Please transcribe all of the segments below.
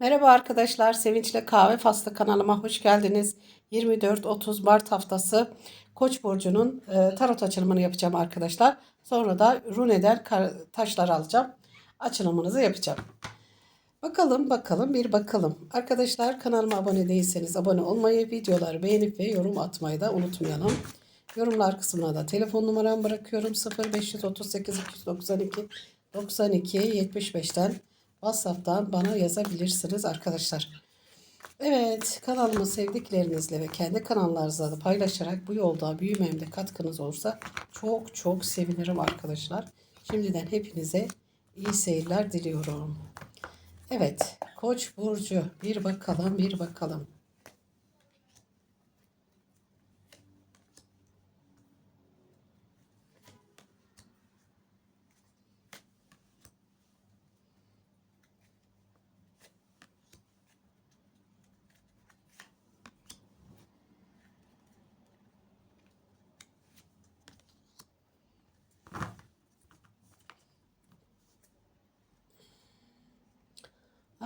Merhaba arkadaşlar, Sevinçle Kahve Faslı kanalıma hoş geldiniz. 24-30 Mart haftası Koç burcunun e, tarot açılımını yapacağım arkadaşlar. Sonra da runeden taşlar alacağım. Açılımınızı yapacağım. Bakalım bakalım bir bakalım. Arkadaşlar kanalıma abone değilseniz abone olmayı, videoları beğenip ve yorum atmayı da unutmayalım. Yorumlar kısmına da telefon numaramı bırakıyorum. 0538 292 92 75'ten WhatsApp'tan bana yazabilirsiniz arkadaşlar. Evet kanalımı sevdiklerinizle ve kendi kanallarınızla da paylaşarak bu yolda büyümemde katkınız olursa çok çok sevinirim arkadaşlar. Şimdiden hepinize iyi seyirler diliyorum. Evet Koç burcu bir bakalım bir bakalım.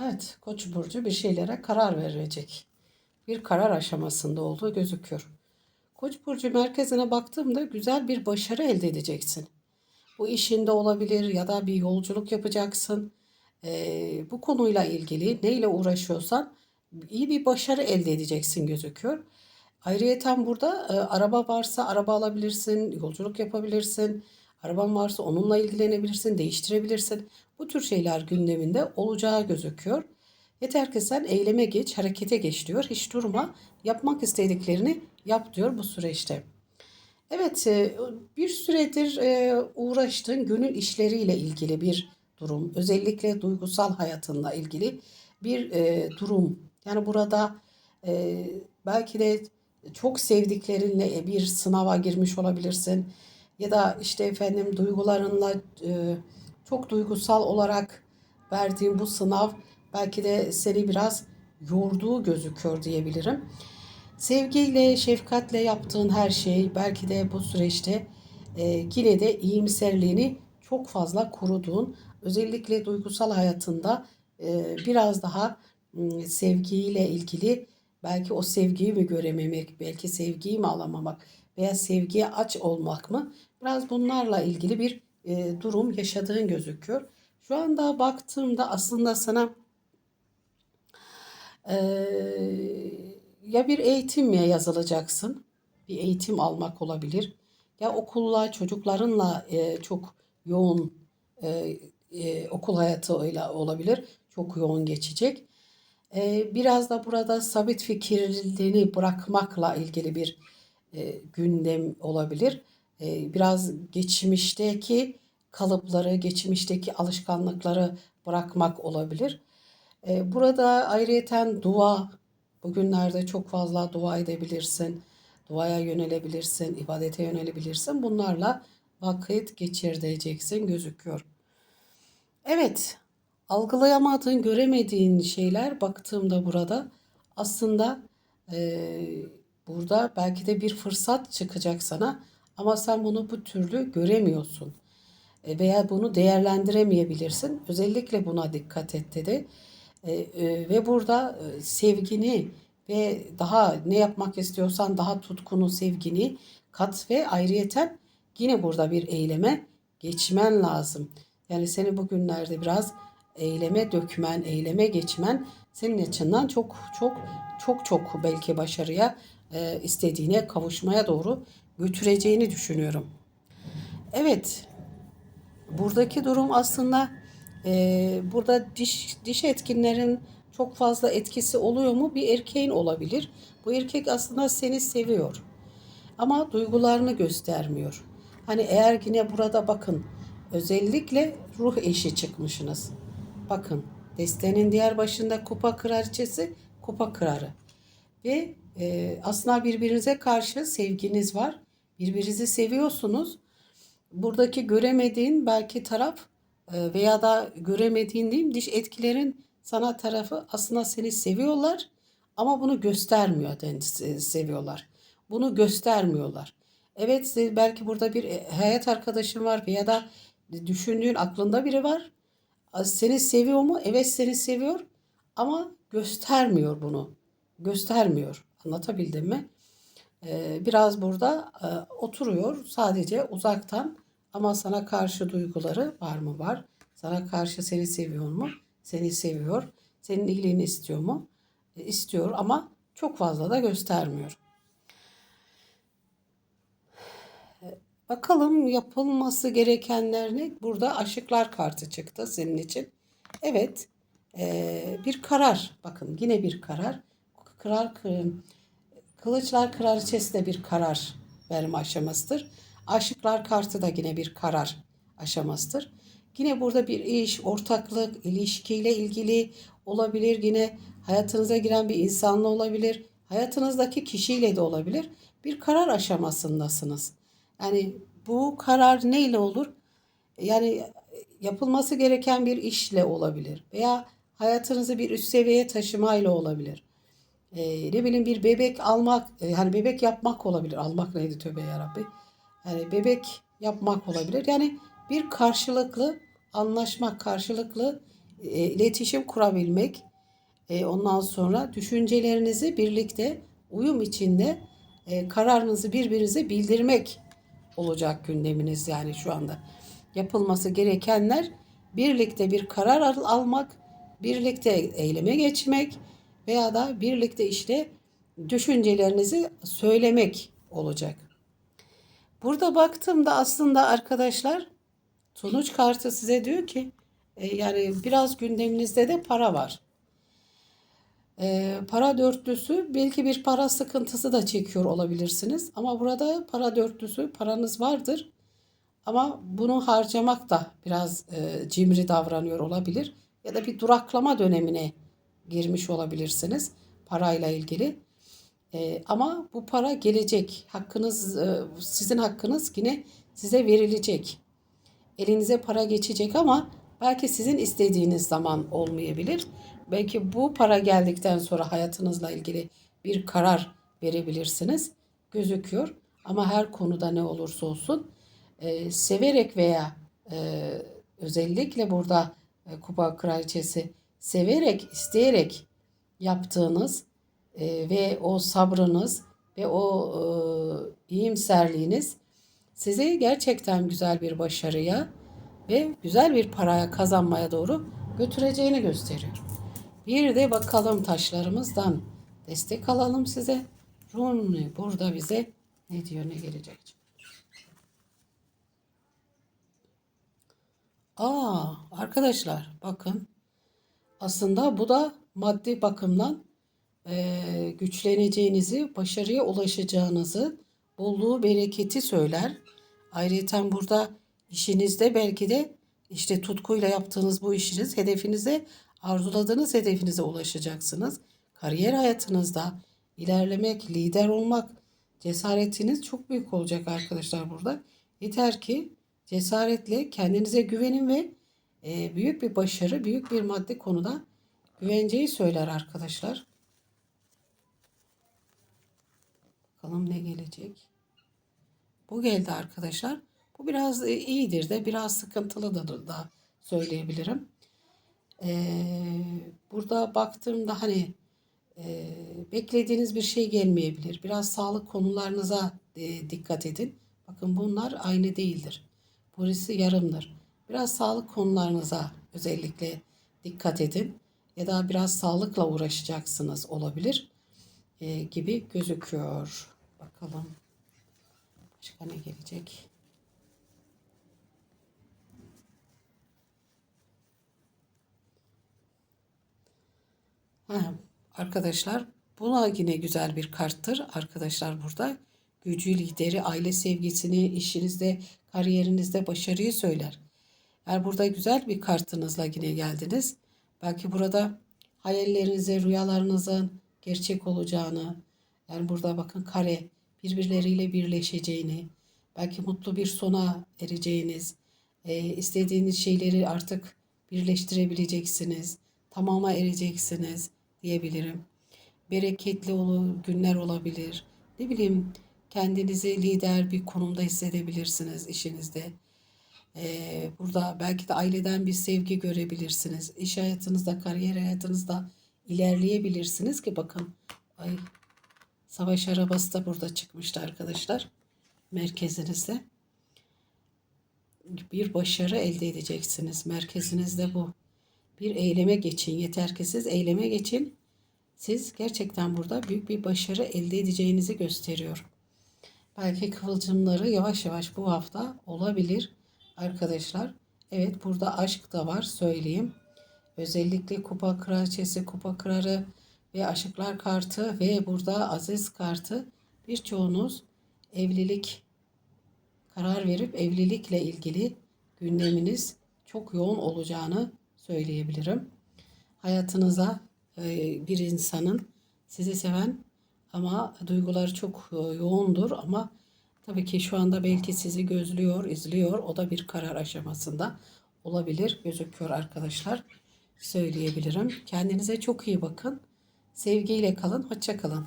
Evet Koç burcu bir şeylere karar verecek. Bir karar aşamasında olduğu gözüküyor. Koç burcu merkezine baktığımda güzel bir başarı elde edeceksin. Bu işinde olabilir ya da bir yolculuk yapacaksın. Ee, bu konuyla ilgili neyle uğraşıyorsan iyi bir başarı elde edeceksin gözüküyor. Ayrıyeten burada e, araba varsa araba alabilirsin, yolculuk yapabilirsin. Araban varsa onunla ilgilenebilirsin, değiştirebilirsin. Bu tür şeyler gündeminde olacağı gözüküyor. Yeter ki sen eyleme geç, harekete geç diyor. Hiç durma, yapmak istediklerini yap diyor bu süreçte. Evet, e, bir süredir e, uğraştığın gönül işleriyle ilgili bir durum. Özellikle duygusal hayatınla ilgili bir e, durum. Yani burada belki de çok sevdiklerinle bir sınava girmiş olabilirsin. Ya da işte efendim duygularınla e, çok duygusal olarak verdiğin bu sınav belki de seni biraz yorduğu gözüküyor diyebilirim. Sevgiyle, şefkatle yaptığın her şey belki de bu süreçte e, yine de iyimserliğini çok fazla koruduğun, özellikle duygusal hayatında e, biraz daha sevgiyle ilgili belki o sevgiyi mi görememek, belki sevgiyi mi alamamak veya sevgiye aç olmak mı? Biraz bunlarla ilgili bir e, durum yaşadığın gözüküyor. Şu anda baktığımda aslında sana e, ya bir eğitimle yazılacaksın, bir eğitim almak olabilir. Ya okulla, çocuklarınla e, çok yoğun e, e, okul hayatıyla olabilir. Çok yoğun geçecek. E, biraz da burada sabit fikirliliğini bırakmakla ilgili bir e, gündem olabilir. E, biraz geçmişteki kalıpları, geçmişteki alışkanlıkları bırakmak olabilir. E, burada ayrıyeten dua, bugünlerde çok fazla dua edebilirsin. Duaya yönelebilirsin, ibadete yönelebilirsin. Bunlarla vakit geçireceksin gözüküyor. Evet, algılayamadığın, göremediğin şeyler baktığımda burada aslında eee, burada belki de bir fırsat çıkacak sana ama sen bunu bu türlü göremiyorsun E, veya bunu değerlendiremeyebilirsin. Özellikle buna dikkat et dedi. E, e, ve burada sevgini ve daha ne yapmak istiyorsan daha tutkunu sevgini kat ve ayrıyeten yine burada bir eyleme geçmen lazım. Yani seni bugünlerde biraz eyleme dökmen, eyleme geçmen senin açından çok çok çok çok belki başarıya e, istediğine kavuşmaya doğru götüreceğini düşünüyorum. Evet, buradaki durum aslında e, burada diş diş etkinlerin çok fazla etkisi oluyor mu? Bir erkeğin olabilir. Bu erkek aslında seni seviyor ama duygularını göstermiyor. Hani eğer yine burada bakın özellikle ruh eşi çıkmışsınız. Bakın destenin diğer başında kupa kraliçesi kupa kırarı. Ve e, aslında birbirinize karşı sevginiz var. Birbirinizi seviyorsunuz. Buradaki göremediğin belki taraf e, veya da göremediğin diyeyim diş etkilerin sana tarafı aslında seni seviyorlar ama bunu göstermiyor seviyorlar. Bunu göstermiyorlar. Evet belki burada bir e, hayat arkadaşın var veya da düşündüğün aklında biri var. Seni seviyor mu? Evet seni seviyor ama göstermiyor bunu. Göstermiyor. Anlatabildim mi? Ee, biraz burada e, oturuyor sadece uzaktan ama sana karşı duyguları var mı? Var. Sana karşı seni seviyor mu? Seni seviyor. Senin iyiliğini istiyor mu? E, istiyor ama çok fazla da göstermiyor. Bakalım yapılması gerekenler ne? Burada aşıklar kartı çıktı senin için. Evet, eee, bir karar. Bakın yine bir karar. Kral, kılıçlar kraliçesi de bir karar verme aşamasıdır. Aşıklar kartı da yine bir karar aşamasıdır. Yine burada bir iş, ortaklık, ilişkiyle ilgili olabilir. Yine hayatınıza giren bir insanla olabilir. Hayatınızdaki kişiyle de olabilir. Bir karar aşamasındasınız. Yani bu karar neyle olur? Yani yapılması gereken bir işle olabilir veya hayatınızı bir üst seviyeye taşımayla olabilir. Ee, ne bileyim bir bebek almak, e, hani bebek yapmak olabilir. Almak neydi tövbe yarabbi. Yani bebek yapmak olabilir. Yani bir karşılıklı anlaşmak, karşılıklı e, iletişim kurabilmek. E, ondan sonra düşüncelerinizi birlikte uyum içinde e, kararınızı birbirinize bildirmek olacak gündeminiz yani şu anda. Yapılması gerekenler birlikte bir karar al- almak, birlikte eyleme geçmek veya da birlikte işte düşüncelerinizi söylemek olacak. Burada baktığımda aslında arkadaşlar sonuç kartı size diyor ki e, yani biraz gündeminizde de para var. E, para dörtlüsü belki bir para sıkıntısı da çekiyor olabilirsiniz. Ama burada para dörtlüsü paranız vardır. Ama bunu harcamak da biraz e, cimri davranıyor olabilir. Ya da bir duraklama dönemine girmiş olabilirsiniz parayla ilgili. E, ama bu para gelecek. Hakkınız, e, sizin hakkınız yine size verilecek. Elinize para geçecek ama belki sizin istediğiniz zaman olmayabilir. Belki bu para geldikten sonra hayatınızla ilgili bir karar verebilirsiniz. Gözüküyor. Ama her konuda ne olursa olsun e, severek veya e, özellikle burada e, Kupa Kraliçesi severek, isteyerek yaptığınız e, ve o sabrınız ve o e, iyimserliğiniz sizi gerçekten güzel bir başarıya ve güzel bir paraya kazanmaya doğru götüreceğini gösteriyor. Bir de bakalım taşlarımızdan destek alalım size. Rumi burada bize ne diyor ne gelecek? Aa arkadaşlar bakın aslında bu da maddi bakımdan eee, güçleneceğinizi, başarıya ulaşacağınızı, bolluğu, bereketi söyler. Ayrıca burada işinizde belki de işte tutkuyla yaptığınız bu işiniz hedefinize, arzuladığınız hedefinize ulaşacaksınız. Kariyer hayatınızda ilerlemek, lider olmak, cesaretiniz çok büyük olacak arkadaşlar burada. Yeter ki cesaretle kendinize güvenin ve e, büyük bir başarı, büyük bir maddi konuda güvenceyi söyler arkadaşlar. Bakalım ne gelecek. Bu geldi arkadaşlar. Bu biraz e, iyidir de biraz sıkıntılı da, da söyleyebilirim. Ee, burada baktığımda hani e, beklediğiniz bir şey gelmeyebilir. Biraz sağlık konularınıza e, dikkat edin. Bakın bunlar aynı değildir. Burası yarımdır. Biraz sağlık konularınıza özellikle dikkat edin. Ya da biraz sağlıkla uğraşacaksınız olabilir e, gibi gözüküyor. Bakalım başka ne gelecek? Ha, arkadaşlar buna yine güzel bir karttır. Arkadaşlar burada gücü, lideri, aile sevgisini, işinizde, kariyerinizde başarıyı söyler. Eğer burada güzel bir kartınızla yine geldiniz. Belki burada hayallerinize, rüyalarınızın gerçek olacağını, yani burada bakın kare birbirleriyle birleşeceğini, belki mutlu bir sona ereceğiniz, e, istediğiniz şeyleri artık birleştirebileceksiniz, tamama ereceksiniz diyebilirim. Bereketli olur, günler olabilir. Ne bileyim kendinizi lider bir konumda hissedebilirsiniz işinizde. Burada belki de aileden bir sevgi görebilirsiniz. İş hayatınızda, kariyer hayatınızda ilerleyebilirsiniz ki bakın ay savaş arabası da burada çıkmıştı arkadaşlar merkezinizde bir başarı elde edeceksiniz. Merkezinizde bu. Bir eyleme geçin. Yeter ki siz eyleme geçin. Siz gerçekten burada büyük bir başarı elde edeceğinizi gösteriyor. Belki kıvılcımları yavaş yavaş bu hafta olabilir arkadaşlar. Evet burada aşk da var söyleyeyim. Özellikle kupa kraliçesi, kupa krarı ve aşıklar kartı ve burada aziz kartı birçoğunuz evlilik karar verip evlilikle ilgili gündeminiz çok yoğun olacağını söyleyebilirim. Hayatınıza e, bir insanın sizi seven ama duyguları çok e, yoğundur ama tabii ki şu anda belki sizi gözlüyor, izliyor. O da bir karar aşamasında olabilir gözüküyor arkadaşlar. Söyleyebilirim. Kendinize çok iyi bakın. Sevgiyle kalın. Hoşça kalın.